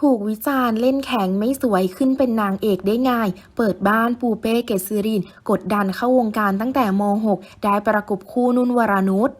ถูกวิจารณ์เล่นแข็งไม่สวยขึ้นเป็นนางเอกได้ง่าย เปิดบ้านปูเป้เกษริน กดดันเข้าวงการตั้งแต่ม .6 ได้ประกบคู่นุ่นวรานุช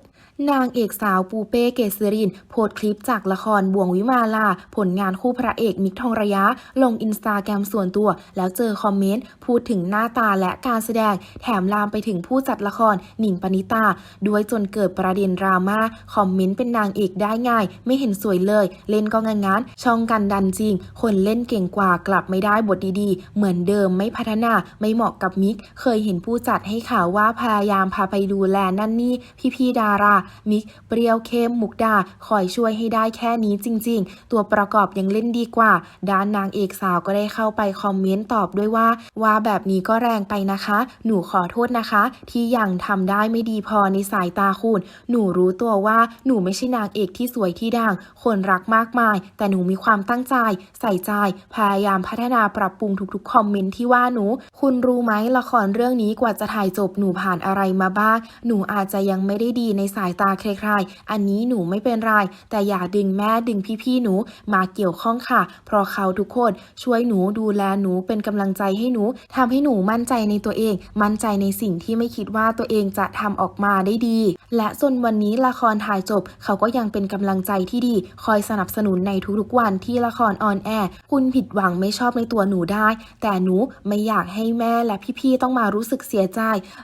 นางเอกสาวปูเป้เกษริน โพสคลิปจากละครบ่วงวิมาลา ผลงานคู่พระเอกมิกทองระยะ ลงอินสตาแกรมส่วนตัว แล้วเจอคอมเมนต์ พูดถึงหน้าตาและการแสดง แถมลามไปถึงผู้จัดละครหนิงปณิตา ด้วยจนเกิดประเด็นดราม่าคอมเมนต์เป็นนางเอกได้ง่าย ไม่เห็นสวยเลย เล่นก็งานงานช่องกันดันจริง คนเล่นเก่งกว่ากลับไม่ได้บทดีๆ เหมือนเดิมไม่พัฒนาไม่เหมาะกับมิกเคยเห็นผู้จัดให้ข่าวว่าพยายามพาไปดูแลนั่นนี่พี่ๆดารามิกเปรี้ยวเข้มมุกดาคอยช่วยให้ได้แค่นี้จริง ๆ ตัวประกอบยังเล่นดีกว่า ด้านนางเอกสาวก็ได้เข้าไปคอมเมนต์ตอบด้วยว่า ว่าแบบนี้ก็แรงไปนะคะ หนูขอโทษนะคะ ที่ยังทำได้ไม่ดีพอในสายตาคุณ หนูรู้ตัวว่าหนูไม่ใช่นางเอกที่สวยที่ดัง คนรักมากมาย แต่หนูมีความตั้งใจ ใส่ใจ พยายามพัฒนาปรับปรุงทุกๆคอมเมนต์ที่ว่าหนู คุณรู้ไหมละครเรื่องนี้กว่าจะถ่ายจบหนูผ่านอะไรมาบ้าง หนูอาจจะยังไม่ได้ดีในสายตาใครๆ อันนี้หนูไม่เป็นไร แต่อย่าดึงแม่ดึงพี่ๆหนูมาเกี่ยวข้องค่ะ เพราะเขาทุกคนช่วยหนูดูแลหนูเป็นกำลังใจให้หนูทำให้หนูมั่นใจในตัวเอง มั่นใจในสิ่งที่ไม่คิดว่าตัวเองจะทำออกมาได้ดี และจนวันนี้ละครถ่ายจบ เขาก็ยังเป็นกำลังใจที่ดี คอยสนับสนุนในทุกๆวันที่ละครออนแอร์คุณผิดหวังไม่ชอบในตัวหนูได้ แต่หนูไม่อยากให้แม่และพี่ๆต้องมารู้สึกเสียใจ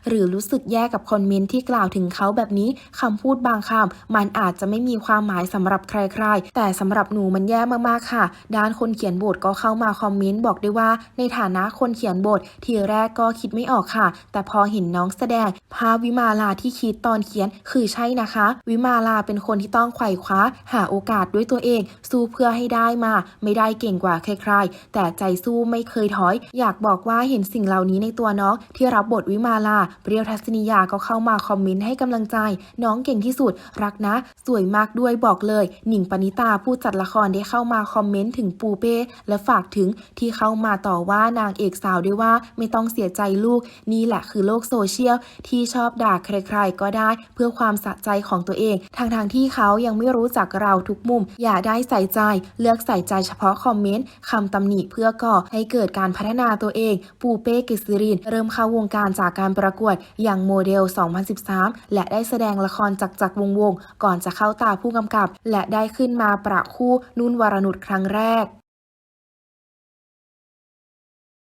หรือรู้สึกแย่กับคอมเมนต์ที่กล่าวถึงเขาแบบนี้คำพูดบางคำมันอาจจะไม่มีความหมายสำหรับใครๆ แต่สำหรับหนูมันแย่มากๆค่ะ ด้านคนเขียนบทก็เข้ามาคอมเมนต์บอกด้วยว่า ในฐานะคนเขียนบททีแรกก็คิดไม่ออกค่ะ แต่พอเห็นน้องแสดง ภาพวิมาลาที่คิดตอนเขียนคือใช่นะคะ วิมาลาเป็นคนที่ต้องไขว่คว้า หาโอกาสด้วยตัวเอง สู้เพื่อให้ได้มา ไม่ได้เก่งกว่าใครๆ แต่ใจสู้ไม่เคยถอย อยากบอกว่าเห็นสิ่งเหล่านี้ในตัวน้องที่รับบทวิมาลาเปรี้ยวทัศนียาก็เข้ามาคอมเมนต์ให้กำลังใจ น้องเก่งที่สุด รักนะ สวยมากด้วยบอกเลย หนิงปณิตาผู้จัดละครได้เข้ามาคอมเมนต์ถึงปูเป้ และฝากถึงที่เข้ามาต่อว่านางเอกสาวด้วยว่าไม่ต้องเสียใจลูก นี่แหละคือโลกโซเชียล ที่ชอบด่าใครๆ ก็ได้เพื่อความสะใจของตัวเอง ทางทางที่เขายังไม่รู้จักเราทุกมุม อย่าได้ใส่ใจ เลือกใส่ใจเฉพาะคอมเมนต์คำตำหนิเพื่อก่อให้เกิดการพัฒนาตัวเอง ปูเป้กิษริน เริ่มเข้าวงการจากการประกวดอย่างโมเดล 2013 และได้แสดงละครจักจักวงวงก่อนจะเข้าตาผู้กำกับ และได้ขึ้นมาประคู่นุ่นวรนุชครั้งแรก